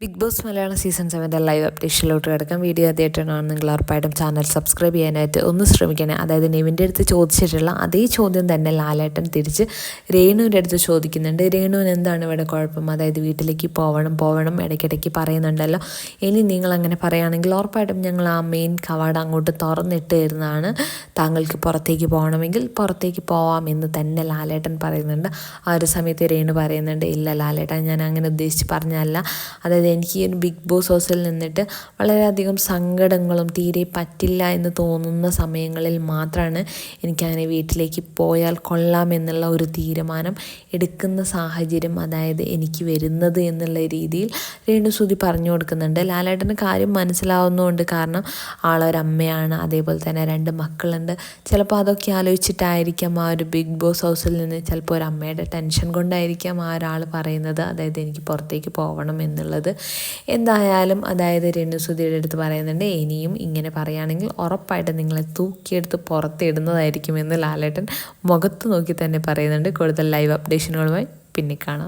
Big Boss Malayalam season സെവന്റെ live അപ്ഡേഷനിലോട്ട് കിടക്കാം. വീഡിയോ ആദ്യമായിട്ടാണ് നിങ്ങൾ ഉറപ്പായിട്ടും ചാനൽ സബ്സ്ക്രൈബ് ചെയ്യാനായിട്ട് ഒന്ന് ശ്രമിക്കണേ. അതായത് നിവിന്റെ അടുത്ത് ചോദിച്ചിട്ടുള്ള അതേ ചോദ്യം തന്നെ ലാലേട്ടൻ തിരിച്ച് രേണുവിന്റെ അടുത്ത് ചോദിക്കുന്നുണ്ട്. രേണുവിന് എന്താണ് ഇവിടെ കുഴപ്പം? അതായത് വീട്ടിലേക്ക് പോവണം പോവണം ഇടയ്ക്കിടയ്ക്ക് പറയുന്നുണ്ടല്ലോ. ഇനി നിങ്ങൾ അങ്ങനെ പറയുകയാണെങ്കിൽ ഉറപ്പായിട്ടും ഞങ്ങൾ ആ മെയിൻ കവാട് അങ്ങോട്ട് തുറന്നിട്ട് തരുന്നതാണ് താങ്കൾക്ക് പുറത്തേക്ക് പോകണമെങ്കിൽ പുറത്തേക്ക് പോവാം എന്ന് തന്നെ ലാലേട്ടൻ പറയുന്നുണ്ട്. ആ ഒരു സമയത്ത് രേണു പറയുന്നുണ്ട് ഇല്ല ലാലേട്ടൻ ഞാൻ അങ്ങനെ ഉദ്ദേശിച്ച് പറഞ്ഞല്ല അതായത് എനിക്ക് ഈ ഒരു ബിഗ് ബോസ് ഹൗസിൽ നിന്നിട്ട് വളരെയധികം സങ്കടങ്ങളും തീരെ പറ്റില്ല എന്ന് തോന്നുന്ന സമയങ്ങളിൽ മാത്രമാണ് എനിക്കങ്ങനെ വീട്ടിലേക്ക് പോയാൽ കൊള്ളാം എന്നുള്ള ഒരു തീരുമാനം എടുക്കുന്ന സാഹചര്യം അതായത് എനിക്ക് വരുന്നത് എന്നുള്ള രീതിയിൽ രേണുസുതി പറഞ്ഞു കൊടുക്കുന്നുണ്ട്. ലാലേട്ടന് കാര്യം മനസ്സിലാവുന്നതുകൊണ്ട് കാരണം ആളൊരമ്മയാണ് അതേപോലെ തന്നെ രണ്ട് മക്കളുണ്ട്. ചിലപ്പോൾ അതൊക്കെ ആലോചിച്ചിട്ടായിരിക്കാം ആ ഒരു ബിഗ് ബോസ് ഹൗസിൽ നിന്ന് ചിലപ്പോൾ ഒരു അമ്മയുടെ ടെൻഷൻ കൊണ്ടായിരിക്കാം ആ ഒരാൾ പറയുന്നത്. അതായത് എനിക്ക് പുറത്തേക്ക് പോകണം എന്നുള്ളത്. എന്തായാലും അതായത് രേണുസുതിയുടെ അടുത്ത് പറയുന്നുണ്ട് ഇനിയും ഇങ്ങനെ പറയുകയാണെങ്കിൽ ഉറപ്പായിട്ട് നിങ്ങളെ തൂക്കിയെടുത്ത് പുറത്തിടുന്നതായിരിക്കുമെന്ന് ലാലേട്ടൻ മുഖത്ത് നോക്കി തന്നെ പറയുന്നുണ്ട്. കൂടുതൽ ലൈവ് അപ്ഡേഷനുകളുമായി പിന്നെ കാണാം.